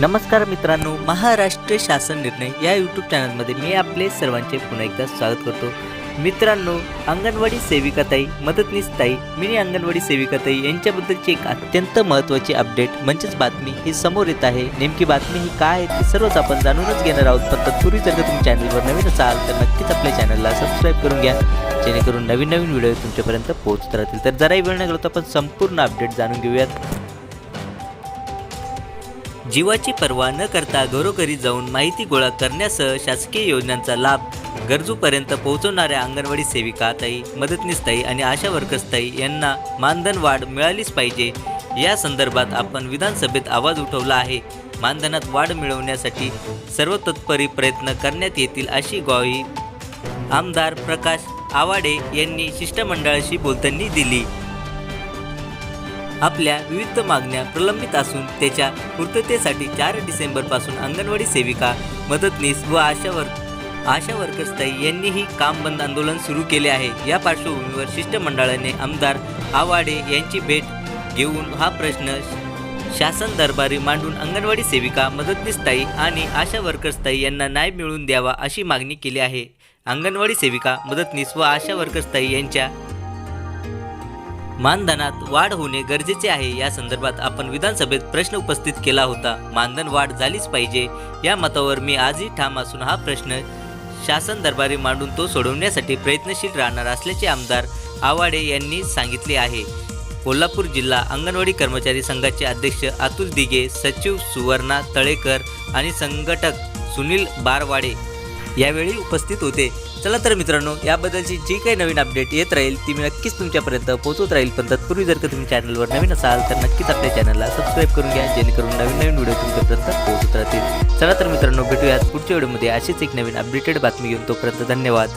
नमस्कार मित्रांनो महाराष्ट्र शासन निर्णय या यूट्यूब चॅनलमध्ये मी आपले सर्वांचे पुन्हा एकदा स्वागत करतो. मित्रांनो अंगणवाडी सेविकाताई मदतनीस ताई मिनी अंगणवाडी सेविकाताई यांच्याबद्दलची एक अत्यंत महत्त्वाची अपडेट म्हणजेच बातमी ही समोर येत आहे. नेमकी बातमी ही काय आहे ती सर्वच आपण जाणूनच घेणार आहोत. पण तत्पूर्वी जर का तुम्ही चॅनलवर नवीन असाल तर नक्कीच आपल्या चॅनलला सबस्क्राईब करून घ्या. जेणेकरून नवीन नवीन व्हिडिओ तुमच्यापर्यंत पोहोचत राहतील. तर जराही वेळ न तर आपण संपूर्ण अपडेट जाणून घेऊयात. जीवाची पर्वा न करता घरोघरी जाऊन माहिती गोळा करण्यासह शासकीय योजनांचा लाभ गरजूपर्यंत पोहोचवणाऱ्या अंगणवाडी सेविका ताई आणि आशा वर्कसताई यांना मानधन वाढ मिळालीच पाहिजे. या संदर्भात आपण विधानसभेत आवाज उठवला आहे. मानधनात वाढ मिळवण्यासाठी सर्व तत्परी प्रयत्न करण्यात येतील अशी ग्वाही आमदार प्रकाश आवाडे यांनी शिष्टमंडळाशी बोलताना दिली. आपल्या विविध मागण्या प्रलंबित असून त्याच्या पूर्ततेसाठी चार डिसेंबरपासून अंगणवाडी सेविका मदतनीस व आशा वर्क आशा वर्कर्सताई यांनीही काम बंद आंदोलन सुरू केले आहे. या पार्श्वभूमीवर शिष्टमंडळाने आमदार आवाडे यांची भेट घेऊन हा प्रश्न शासन दरबारी मांडून अंगणवाडी सेविका मदतनीसताई आणि आशा वर्कर्सताई यांना न्याय मिळवून द्यावा अशी मागणी केली आहे. अंगणवाडी सेविका मदतनीस व आशा वर्कर्सताई यांच्या मानधनात वाढ होणे गरजेचे आहे. या संदर्भात आपण विधानसभेत प्रश्न उपस्थित केला होता. मानधन वाढ झालीच पाहिजे. या मतावर मी आजही ठाम असून हा प्रश्न शासन दरबारी मांडून तो सोडवण्यासाठी प्रयत्नशील राहणार असल्याचे आमदार आवाडे यांनी सांगितले आहे. कोल्हापूर जिल्हा अंगणवाडी कर्मचारी संघाचे अध्यक्ष अतुल दिघे सचिव सुवर्णा तळेकर आणि संघटक सुनील बारवाडे यावेळी उपस्थित होते. चला तर मित्रांनो याबद्दलची जी काही नवीन अपडेट येत राहील ती मी नक्कीच तुमच्यापर्यंत पोहोचत राहील. पण तत्पूर्वी जर का तुम्ही चॅनलवर नवीन असाल तर नक्कीच आपल्या चॅनलला सबस्क्राईब करून घ्या जेणेकरून नवीन नवीन व्हिडिओ तुमच्यापर्यंत पोहोचत राहतील. चला तर मित्रांनो भेटूयात पुढच्या व्हिडिओमध्ये अशीच एक नवीन अपडेटेड बातमी घेऊन तोपर्यंत धन्यवाद.